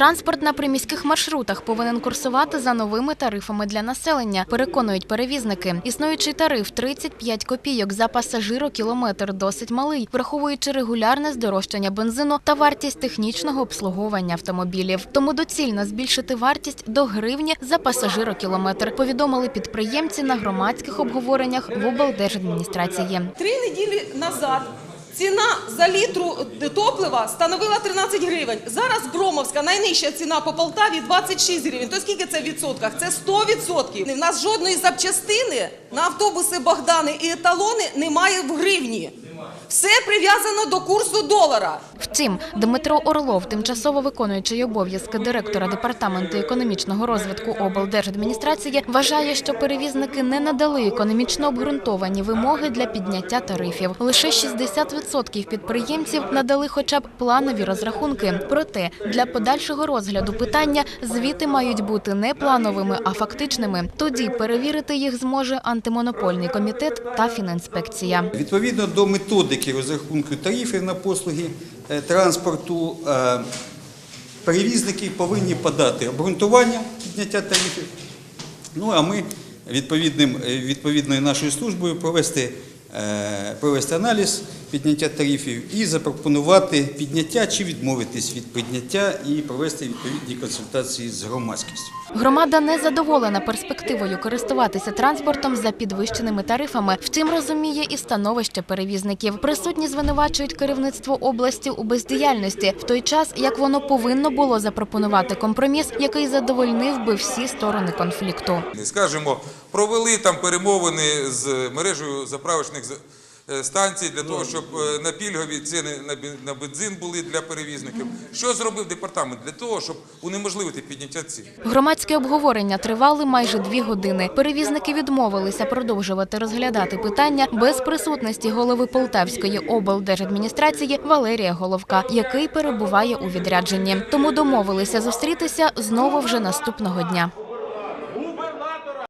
Транспорт на приміських маршрутах повинен курсувати за новими тарифами для населення, переконують перевізники. Існуючий тариф 35 копійок за пасажирокілометр досить малий, враховуючи регулярне здорожчання бензину та вартість технічного обслуговування автомобілів. Тому доцільно збільшити вартість до гривні за пасажирокілометр, повідомили підприємці на громадських обговореннях в облдержадміністрації. Три неділі назад ціна за літру топлива становила 13 гривень. Зараз Бромовська найнижча ціна по Полтаві 26 гривень. То скільки це в відсотках? Це 100 відсотків. У нас жодної запчастини на автобуси Богдани і еталони немає в гривні. Все прив'язано до курсу долара. Втім, Дмитро Орлов, тимчасово виконуючий обов'язки директора департаменту економічного розвитку облдержадміністрації, вважає, що перевізники не надали економічно обґрунтовані вимоги для підняття тарифів. Лише 60% підприємців надали хоча б планові розрахунки. Проте для подальшого розгляду питання звіти мають бути не плановими, а фактичними. Тоді перевірити їх зможе антимонопольний комітет та фінінспекція. Відповідно до методики розрахунку тарифів на послуги е, транспорту, е, перевізники повинні подати обґрунтування підняття тарифів. Ну а ми відповідним, е, відповідною нашою службою провести, провести аналіз підняття тарифів і запропонувати підняття чи відмовитись від підняття і провести відповідні консультації з громадськістю. Громада не задоволена перспективою користуватися транспортом за підвищеними тарифами. Втім, розуміє і становище перевізників. Присутні звинувачують керівництво області у бездіяльності, в той час як воно повинно було запропонувати компроміс, який задовольнив би всі сторони конфлікту. Скажімо, провели там перемовини з мережею заправочних з- станцій для того, щоб е, на пільгові ціни на бензин були для перевізників. Що зробив департамент для того, щоб унеможливити підняття цін? Громадські обговорення тривали майже дві години. Перевізники відмовилися продовжувати розглядати питання без присутності голови Полтавської облдержадміністрації Валерія Головка, який перебуває у відрядженні. Тому домовилися зустрітися знову вже наступного дня.